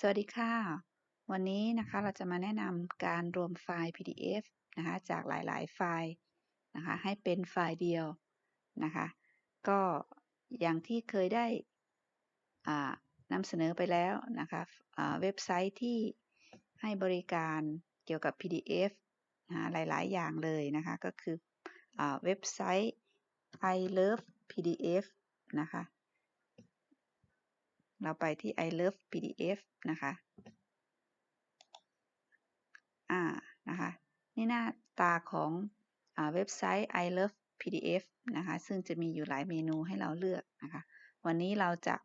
สวัสดีค่ะ วันนี้นะคะเราจะมาแนะนำการรวมไฟล์ PDF นะคะจากหลาย ๆ ไฟล์นะคะให้เป็นไฟล์เดียวนะคะก็อย่างที่เคยได้นำเสนอไปแล้วนะคะเว็บไซต์ที่ให้บริการเกี่ยวกับ PDF นะหลาย ๆ อย่างเลยนะคะก็คืออเว็บไซต์ I love PDF นะคะ เราไปที่ I love PDF นะคะอ่านะคะนี่หน้าตาของอเว็บไซต์ I love PDF นะคะ ซึ่งจะมีอยู่หลายเมนูให้เราเลือกนะคะ วันนี้เราจะ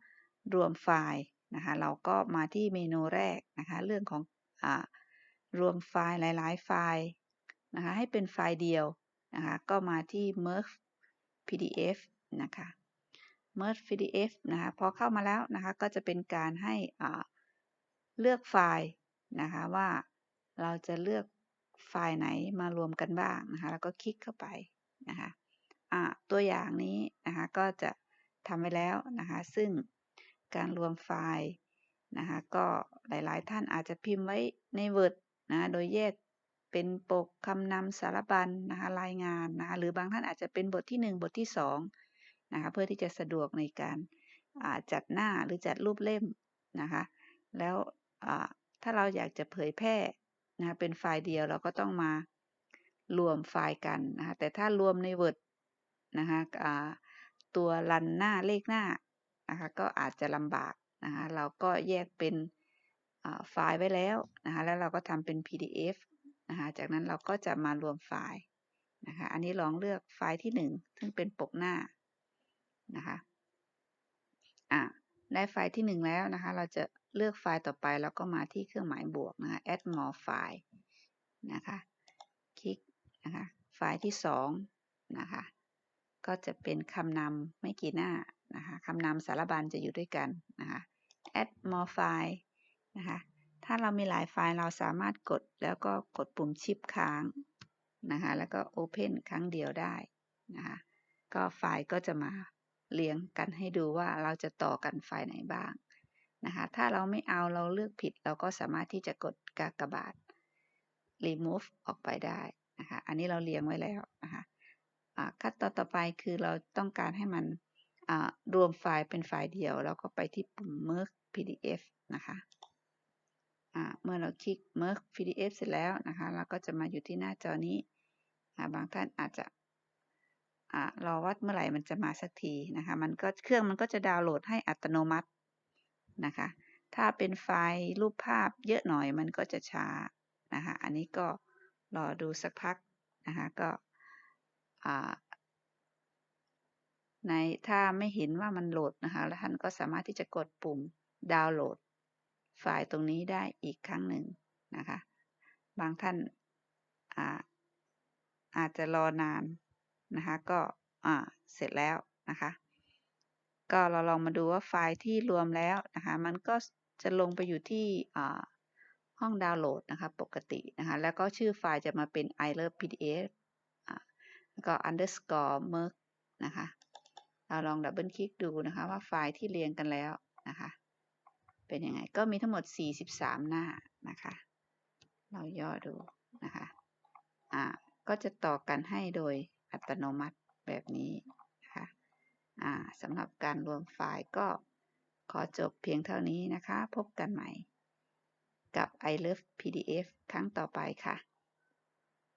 รวมไฟล์นะคะ เราก็มาที่เมนูแรกนะคะ เรื่องของอรวมไฟล์หลาย ๆ ไฟล์นะคะ ให้เป็นไฟล์เดียวนะคะ ก็มาที่ merge PDF นะคะ merge PDF นะคะพอเข้ามาแล้วนะคะก็จะเป็นการให้เลือกไฟล์นะคะว่าเราจะเลือกไฟล์ไหนมารวมกันบ้างนะคะแล้วก็คลิกเข้าไปนะคะตัวอย่างนี้นะคะก็จะทำไว้แล้วนะคะซึ่งการรวมไฟล์นะคะก็หลายๆ ท่านอาจจะพิมพ์ไว้ใน Word นะโดยแยกเป็นปกคำนำสารบัญนะคะรายงานนะคะหรือบางท่านอาจจะเป็นบทที่ 1 บทที่ 2 นะคะเพื่อที่จะสะดวกในการจัดหน้าหรือจัดรูปเล่มนะคะแล้วถ้าเราอยากจะเผยแพร่นะะเป็นไฟล์เดียวเราก็ต้องมารวมไฟล์กันนะคะแต่ถ้ารวมใน Word นะคะตัวรันหน้าเลขหน้านะคะก็อาจจะลำบากนะคะเราก็แยกเป็นไฟล์ไว้แล้วนะคะแล้วเราก็ทำเป็น PDF นะคะจากนั้นเราก็จะมารวมไฟล์นะคะอันนี้ลองเลือกไฟล์ที่ 1 ซึ่งเป็นปกหน้า นะคะอะได้ไฟล์ที่ 1 แล้วนะคะ เราจะเลือกไฟล์ต่อไปแล้วก็มาที่เครื่องหมายบวกนะคะ add more file นะคะ คลิกนะคะ ไฟล์ที่2นะคะ ก็จะเป็นคำนำไม่กี่หน้านะคะคำนำสารบัญจะอยู่ด้วยกันนะคะ add more file นะคะ ถ้าเรามีหลายไฟล์เราสามารถกดแล้วก็กดปุ่มชิปค้างนะคะ แล้วก็ open ครั้งเดียวได้นะคะ ก็ไฟล์ก็จะมา เรียงกันให้ดูว่าเราจะต่อกันไฟล์ไหนบ้างนะคะ ถ้าเราไม่เอาเราเลือกผิดเราก็สามารถที่จะกดกากบาท remove ออกไปได้นะคะ อันนี้เราเรียงไว้แล้วนะคะขั้นตอนต่อไปคือเราต้องการให้มันรวมไฟล์เป็นไฟล์เดียว แล้วก็ไปที่ปุ่ม merge pdf นะคะเมื่อเราคลิก merge pdf เสร็จแล้วนะคะ เราก็จะมาอยู่ที่หน้าจอนี้ บางท่านอาจจะ รอว่าเมื่อไหร่มันจะมาสักทีนะคะ มันก็เครื่องมันก็จะดาวน์โหลดให้อัตโนมัตินะคะ ถ้าเป็นไฟล์รูปภาพเยอะหน่อยมันก็จะช้านะคะ อันนี้ก็รอดูสักพักนะคะก็ในถ้าไม่เห็นว่ามันโหลดนะคะ แล้วท่านก็สามารถที่จะกดปุ่มดาวน์โหลด ไฟล์ตรงนี้ได้อีกครั้งหนึ่งนะคะ บางท่านอาอาจจะรอนาน นะคะก็อ่าเสร็จแล้วนะคะ ก็เราลองมาดูว่าไฟล์ที่รวมแล้วนะคะมันก็จะลงไปอยู่ที่ห้องดาวน์โหลดนะคะปกตินะคะแล้วก็ชื่อไฟล์จะมาเป็น i love pdf แล้วก็ underscore merge นะคะเราลองดับเบิลคลิกดูนะคะว่าไฟล์ที่เรียงกันแล้วนะคะเป็นยังไงก็มีทั้งหมด 43 หน้านะคะ เราย่อดูนะคะอ่าก็จะต่อกันให้โดย อัตโนมัติแบบนี้นะคะสำหรับการรวมไฟล์ก็ขอจบเพียงเท่านี้นะคะ พบกันใหม่ กับ I Love PDF ครั้งต่อไปค่ะ